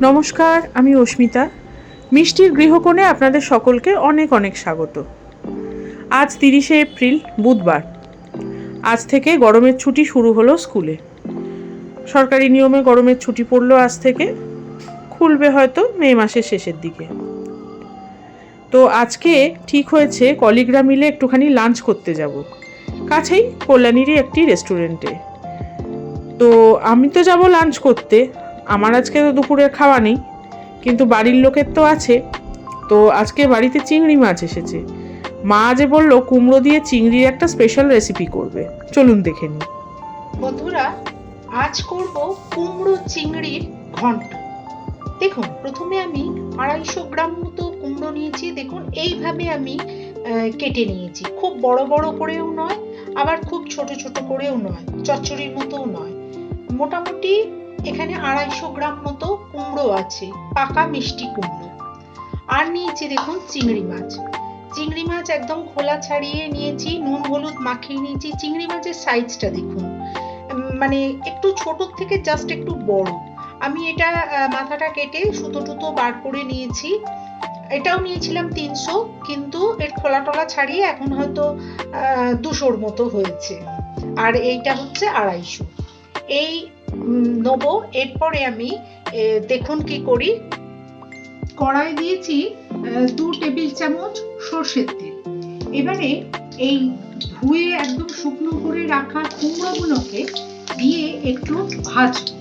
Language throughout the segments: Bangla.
নমস্কার, আমি অস্মিতা। মিষ্টির গৃহকোণে আপনাদের সকলকে অনেক অনেক স্বাগত। আজ তিরিশে এপ্রিল, বুধবার। আজ থেকে গরমের ছুটি শুরু হলো স্কুলে। সরকারি নিয়মে গরমের ছুটি পড়ল আজ থেকে। খুলবে হয়তো মে মাসের শেষের দিকে। তো আজকে ঠিক হয়েছে, কলিগরা মিলে একটুখানি লাঞ্চ করতে যাব। কাছেই কল্যাণীরই একটি রেস্টুরেন্টে। তো আমি তো যাব লাঞ্চ করতে। আমার আজকে তো দুপুরের খাওয়া নেই, কিন্তু বাড়ির লোকের তো আছে। তো আজকে বাড়িতে চিংড়ি মাছ এসেছে। মা যে বলল, কুমড়ো দিয়ে চিংড়ির একটা স্পেশাল রেসিপি করবে। চলুন দেখে নিই। বন্ধুরা, আজ করব কুমড়ো চিংড়ির ঘন্ট। দেখুন, প্রথমে আমি আড়াইশো গ্রাম মতো কুমড়ো নিয়েছি। দেখুন, এইভাবে আমি কেটে নিয়েছি। খুব বড় বড় করেও নয়, আবার খুব ছোট ছোট করেও নয়, চচ্চড়ির মতোও নয়। মোটামুটি এখানে আড়াইশো গ্রাম মতো কুমড়ো আছে, পাকা মিষ্টি কুমড়ো। আর নিয়েছি দেখুন চিংড়ি মাছ। চিংড়ি মাছ একদম খোলা ছাড়িয়ে নিয়েছি, নুন হলুদ মাখিয়ে নিয়েছি। চিংড়ি মাছের সাইজটা দেখুন মানে একটু ছোট থেকে জাস্ট একটু বড়। আমি এটা মাথাটা কেটে সুতো টুতো বার করে নিয়েছি। এটাও নিয়েছিলাম তিনশো, কিন্তু এর খোলা টলা ছাড়িয়ে এখন হয়তো দুশোর মতো হয়েছে। আর এইটা হচ্ছে আড়াইশো। এই নেব। এরপরে আমি দেখুন কি করি। কড়াই দিয়েছি দু টেবিল চামচ সর্ষের তেল। এবারে এই ধুয়ে একদম শুকনো করে রাখা কুমড়োগুলোকে দিয়ে একটু ভাজবো।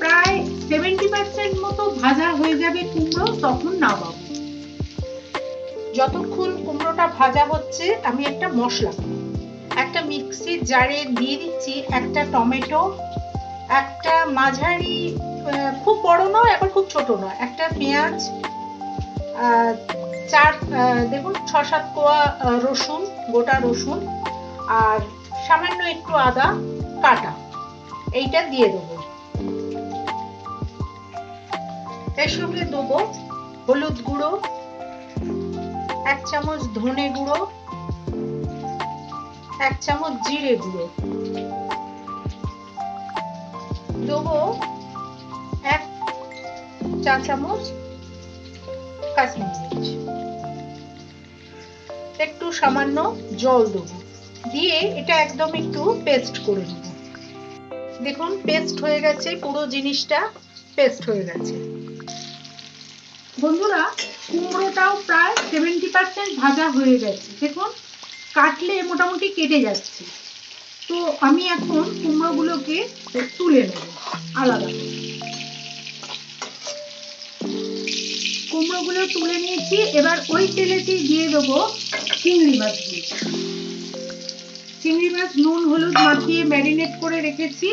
প্রায় সেভেন্টি পার্সেন্ট মতো ভাজা হয়ে যাবে কুমড়ো, তখন নামাবো। যতক্ষণ কুমড়োটা ভাজা হচ্ছে, আমি একটা মশলা। একটা মিক্সির জারে দিয়ে দিচ্ছি, একটা টমেটো, একটা মাঝারি খুব বড় নয় আবার খুব ছোট নয়, একটা পেঁয়াজ চার দেখুন, ছ, সাত কোয়া রসুন, গোটা রসুন, আর সামান্য একটু আদা কাটা, এইটা দিয়ে দেবো। এর সঙ্গে দেবো হলুদ গুঁড়ো, এক চামচ ধনে গুঁড়ো এক চামচ জিরে গুঁড়ো। দেবো এক চা চামচ কাশ্মীরি মির্চ। একটু সামান্য জল দেবো। দিয়ে এটা একদম একটু পেস্ট করে নেব। দেখুন, পেস্ট হয়ে গেছে, পুরো জিনিসটা পেস্ট হয়ে গেছে। বন্ধুরা, কুমড়োটাও প্রায় সেভেন্টি পার্সেন্ট ভাজা হয়ে গেছে। দেখুন কাটলে মোটামুটি কেটে যাচ্ছে। তো আমি এখন কুমড়োগুলোকে তুলে নেব আলাদা। কুমড়োগুলো তুলে নিয়েছি, এবার ওই তেলেতেই দিয়ে দেবো চিংড়ি মাছগুলো চিংড়ি মাছ নুন, হলুদ, মাখিয়ে ম্যারিনেট করে রেখেছি।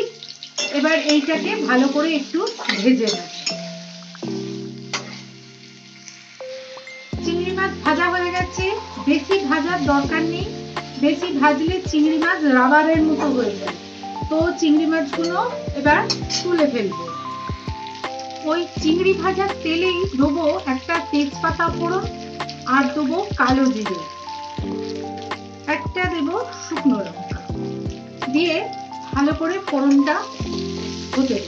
এবার এইটাকে ভালো করে একটু ভেজে নেব। ভাজার দরকার নেই। বেশি ভাজলে চিংড়ি মাছ রাবারের মতো হয়ে যায়। তো চিংড়ি মাছগুলো এবার তুলে ফেলব। ওই চিংড়ি ভাজার তেলেই দেবো একটা তেজপাতা ফোড়ন আর দেবো কালো জিরে। একটা দেবো শুকনো লঙ্কা। দিয়ে ভালো করে ফোড়নটা হতে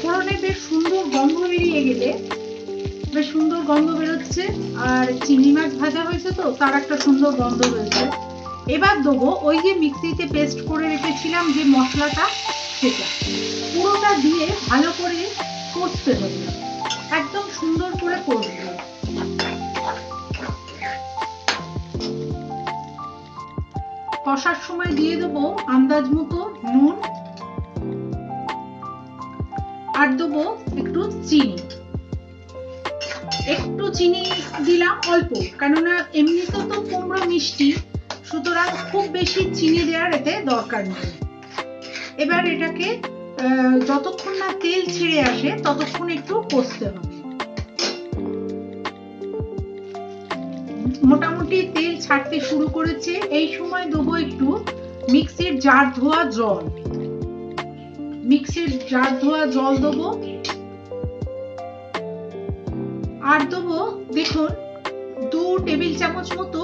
ফোড়নে বেশ সুন্দর গন্ধ বেরিয়ে গেলে বেশ সুন্দর গন্ধ বেরোচ্ছে, আর চিংড়ি মাছ ভাজা হয়েছে তো, তার একটা সুন্দর গন্ধ রয়েছে এবার দেবো ওই যে মিক্সিতে পেস্ট করে রেখেছিলাম যে মশলাটা, সেটা। পুরোটা দিয়ে ভালো করে কষতে হবে। একদম সুন্দর করে কষবে কষার সময় দিয়ে দেবো আন্দাজ মতো নুন। আর দেবো একটু চিনি। একটু চিনি দিলাম অল্প, কেননা এমনিতে তো কুমড়ো মিষ্টি, সুতরাং খুব বেশি চিনি দেওয়ার এতে দরকার নেই। এবার এটাকে যতক্ষণ না তেল ছেড়ে আসে, ততক্ষণ একটু কষতে হবে। মোটামুটি তেল ছাড়তে শুরু করেছে, এই সময় দেবো একটু মিক্সির জার ধোয়া জল। মিক্সির জার ধোয়া জল দেবো। আর দেবো দেখুন, দু টেবিল চামচ মতো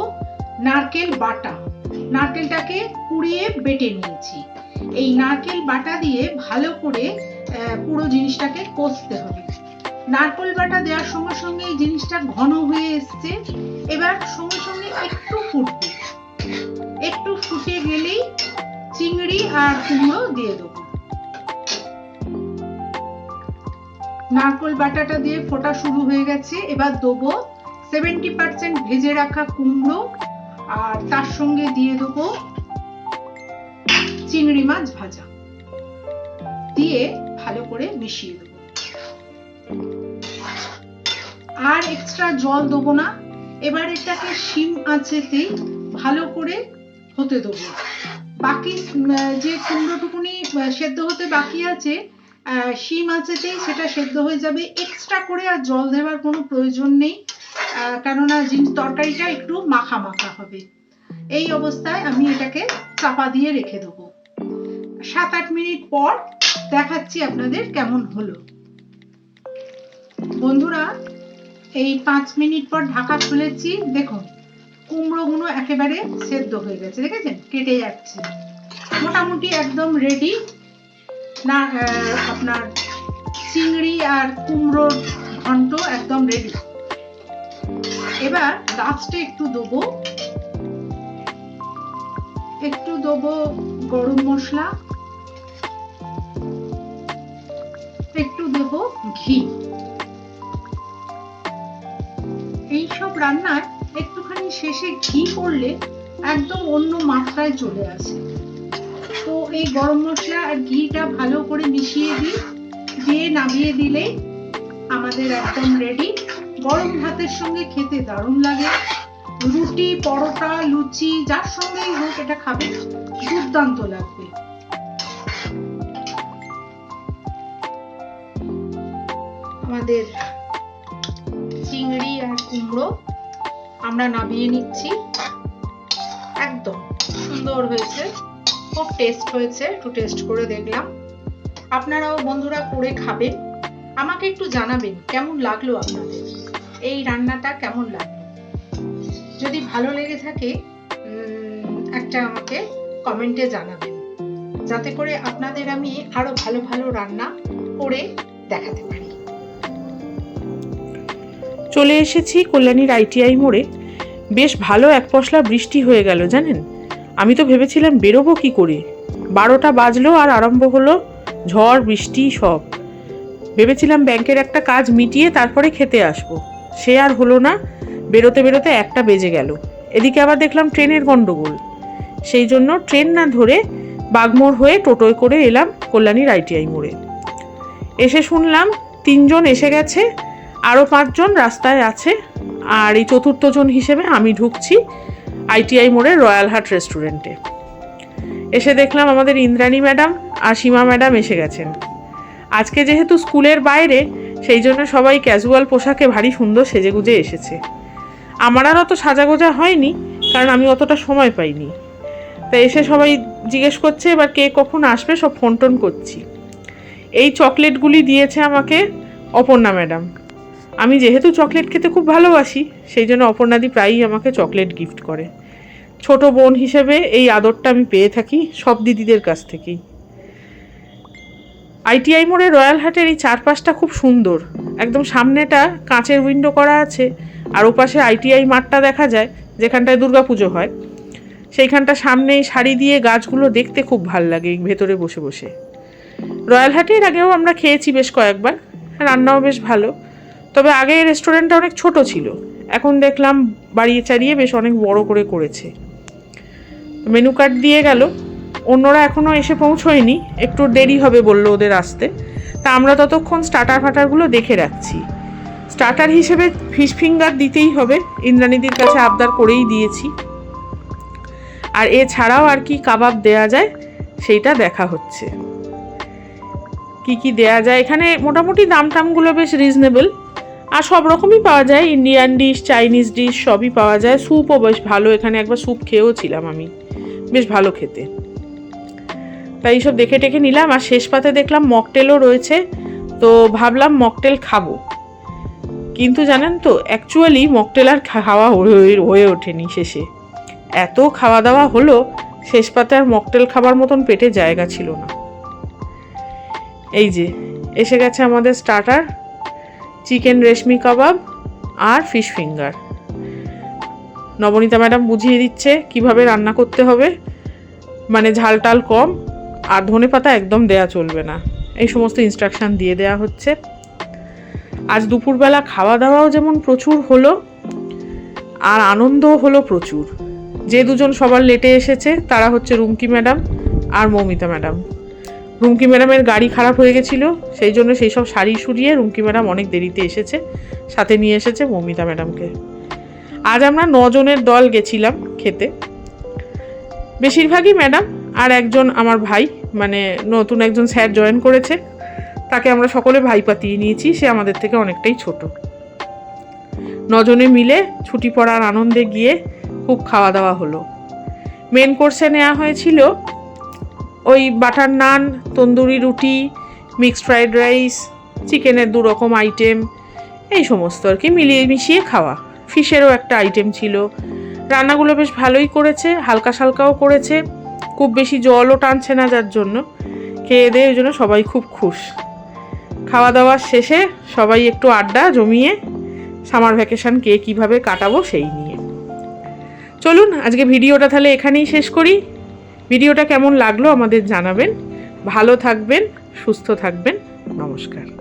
নারকেল বাটা। নারকেলটাকে কুড়িয়ে বেটে নিয়েছি। এই নারকেল বাটা দিয়ে ভালো করে পুরো জিনিসটাকে কষতে হবে। নারকেল বাটা দেওয়ার সঙ্গে সঙ্গে এই জিনিসটা ঘন হয়ে এসছে। এবার সঙ্গে সঙ্গে একটু ফুটবে। একটু ফুটে গেলেই চিংড়ি আর কুমড়ো দিয়ে দেবো। নারকেল বাটাটা দিয়ে ফোটা শুরু হয়ে গেছে। এবার দেবো সেভেন্টি পার্সেন্ট ভেজে রাখা কুমড়ো আর তার সঙ্গে দিয়ে দেবো চিংড়ি মাছ ভাজা। দিয়ে ভালো করে মিশিয়ে দেবো। আর এক্সট্রা জল দেবো না। এবার এটাকে শিম আঁচেতেই ভালো করে হতে দেবো। বাকি যে কুমড়োটুকুনি আহ, সেদ্ধ হতে বাকি আছে শিম আঁচেতেই সেটা সেদ্ধ হয়ে যাবে। এক্সট্রা করে আর জল দেওয়ার কোনো প্রয়োজন নেই। কেননা জিনিস তরকারিটা একটু মাখা মাখা হবে। এই অবস্থায় আমি এটাকে চাপা দিয়ে রেখে দেবো। সাত আট মিনিট পর দেখাচ্ছি আপনাদের কেমন হলো। বন্ধুরা, এই পাঁচ মিনিট পর ঢাকা খুলেছি। দেখুন, কুমড়োগুলো একেবারে সেদ্ধ হয়ে গেছে, দেখেছেন? কেটে যাচ্ছে। মোটামুটি একদম রেডি না আপনার চিংড়ি আর কুমড়োর ঘন্ট একদম রেডি এবার লাস্টে একটু দেবো একটু দেবো গরম মশলা, একটু দেবো ঘি। এইসব রান্নায় একটুখানি শেষে ঘি করলে একদম অন্য মাত্রায় চলে আসে। এই গরম মশলা আর ঘিটা ভালো করে মিশিয়ে দিই। দিয়ে নামিয়ে দিলে আমাদের একদম রেডি গরম ভাতের সঙ্গে খেতে দারুণ লাগে। রুটি, পরোটা, লুচি, যার সঙ্গেই হোক এটা খাবে, দুর্দান্ত লাগবে। আমাদের চিংড়ি আর কুমড়ো আমরা নামিয়ে নিচ্ছি। একদম সুন্দর হয়েছে। খুব টেস্ট হয়েছে, একটু টেস্ট করে দেখলাম। আপনারাও বন্ধুরা করে খাবেন। আমাকে একটু জানাবেন, কেমন লাগল আপনাদের? এই রান্নাটা কেমন লাগল যদি ভালো লেগে থাকে একটা আমাকে কমেন্টে জানাবেন। যাতে করে আপনাদের আমি আরও ভালো ভালো রান্না করে দেখাতে পারি। চলে এসেছি কল্যাণীর আইটিআই মোড়ে। বেশ ভালো এক পশলা বৃষ্টি হয়ে গেল, জানেন? আমি তো ভেবেছিলাম বেরোবো কি করে? বারোটা বাজলো আর আরম্ভ হলো ঝড়, বৃষ্টি, সব। ভেবেছিলাম ব্যাংকের একটা কাজ মিটিয়ে তারপরে খেতে আসব। সে আর হলো না। বেরোতে বেরোতে একটা বেজে গেল। এদিকে আবার দেখলাম ট্রেনের গন্ডগোল। সেই জন্য ট্রেন না ধরে বাগমোড় হয়ে টোটোয় করে এলাম কল্যাণীর আইটিআই মোড়ে। এসে শুনলাম তিনজন এসে গেছে আরও পাঁচজন রাস্তায় আছে, আর এই চতুর্থজন হিসেবে আমি ঢুকছি। আইটিআই মোড়ে রয়্যাল হাট রেস্টুরেন্টে। এসে দেখলাম আমাদের ইন্দ্রাণী ম্যাডাম আর সীমা ম্যাডাম এসে গেছেন। আজকে যেহেতু স্কুলের বাইরে, সেই জন্য সবাই ক্যাজুয়াল পোশাকে ভারী সুন্দর সেজেগুজে এসেছে। আমার আর অত সাজাগোজা হয়নি, কারণ আমি অতটা সময় পাইনি। তা এসে সবাই জিজ্ঞেস করছে, এবার কে কখন আসবে? সব ফোন টোন করছি। এই চকলেটগুলি দিয়েছে আমাকে অপর্ণা ম্যাডাম। আমি যেহেতু চকলেট খেতে খুব ভালোবাসি, সেই জন্য অপর্ণাদি প্রায়ই আমাকে চকলেট গিফট করে। ছোট বোন হিসেবে এই আদরটা আমি পেয়ে থাকি সব দিদিদের কাছ থেকেই। আইটিআই মোড়ে রয়্যাল হাটের এই চারপাশটা খুব সুন্দর। একদম সামনেটা কাঁচের উইন্ডো করা আছে আর ওপাশে আইটিআই মাঠটা দেখা যায়, যেখানটায় দুর্গাপুজো হয়। সেইখানটা সামনেই শাড়ি দিয়ে গাছগুলো দেখতে খুব ভালো লাগে ভেতরে বসে বসে। রয়্যাল হাটের আগেও আমরা খেয়েছি বেশ কয়েকবার, রান্নাও বেশ ভালো। তবে আগে রেস্টুরেন্টটা অনেক ছোট ছিল। এখন দেখলাম বাড়িয়ে চাড়িয়ে বেশ অনেক বড় করে করেছে। মেনু কার্ড দিয়ে গেল। অন্যরা এখনও এসে পৌঁছোয়নি। একটু দেরি হবে বলল ওদের আসতে। তা আমরা ততক্ষণ স্টার্টার ফাটারগুলো দেখে রাখছি। স্টার্টার হিসেবে ফিশ ফিঙ্গার দিতেই হবে। ইন্দ্রাণীদির কাছে আবদার করেই দিয়েছি। আর এছাড়াও আর কি কাবাব দেয়া যায়, সেইটা দেখা হচ্ছে। কি কি দেয়া যায়? এখানে মোটামুটি দাম টামগুলো বেশ রিজনেবল আর সব রকমই পাওয়া যায়। ইন্ডিয়ান ডিশ চাইনিজ ডিশ সবই পাওয়া যায়। স্যুপও বেশ ভালো। এখানে একবার স্যুপ খেয়েও ছিলাম আমি। বেশ ভালো খেতে। তাই এইসব দেখে টেখে নিলাম আর শেষ পাতে দেখলাম মকটেলও রয়েছে। তো ভাবলাম মকটেল খাব। কিন্তু জানেন তো অ্যাকচুয়ালি মকটেল আর খাওয়া হয়ে ওঠেনি শেষে। এত খাওয়া দাওয়া হলো, শেষ পাতে আর মকটেল খাবার মতন পেটে জায়গা ছিল না। এই যে, এসে গেছে আমাদের স্টার্টার চিকেন রেশমি কাবাব আর ফিশ ফিঙ্গার নবনীতা ম্যাডাম বুঝিয়ে দিচ্ছে কীভাবে রান্না করতে হবে। মানে ঝাল টাল কম আর ধনে পাতা একদম দেয়া চলবে না। এই সমস্ত ইনস্ট্রাকশন দিয়ে দেয়া হচ্ছে। আজ দুপুরবেলা খাওয়া দাওয়াও যেমন প্রচুর হলো, আর আনন্দও হলো প্রচুর। যে দুজন সবার লেটে এসেছে, তারা হচ্ছে রুমকি ম্যাডাম আর মৌমিতা ম্যাডাম। রুমকি ম্যাডামের গাড়ি খারাপ হয়ে গেছিল, সেই জন্য সেই সব শাড়ি সুরিয়ে রুমকি ম্যাডাম অনেক দেরিতে এসেছে, সাথে নিয়ে এসেছে মৌমিতা ম্যাডামকে। আজ আমরা নজনের দল গেছিলাম খেতে। বেশিরভাগই ম্যাডাম আর একজন আমার ভাই মানে নতুন একজন স্যার জয়েন করেছে। তাকে আমরা সকলে ভাই পাতিয়ে নিয়েছি, সে আমাদের থেকে অনেকটাই ছোট। নজনে মিলে ছুটি পড়ার আনন্দে গিয়ে খুব খাওয়া দাওয়া হলো মেন কোর্সে নেওয়া হয়েছিল ওই বাটার নান তন্দুরি রুটি মিক্সড ফ্রাইড রাইস চিকেনের দু রকম আইটেম এই সমস্ত আর কি মিলিয়ে মিশিয়ে খাওয়া। ফিশেরও একটা আইটেম ছিল। রান্নাগুলো বেশ ভালোই করেছে, হালকা সালকাও করেছে, খুব বেশি জলও টানছে না যার জন্য। খেয়ে দিয়ে ওই জন্য সবাই খুব খুশ। খাওয়া দাওয়ার শেষে সবাই একটু আড্ডা জমিয়ে সামার ভ্যাকেশন কে কীভাবে কাটাবো সেই নিয়ে। চলুন, আজকে ভিডিওটা তাহলে এখানেই শেষ করি। ভিডিওটা কেমন লাগল আমাদের জানাবেন। ভালো থাকবেন, সুস্থ থাকবেন। নমস্কার।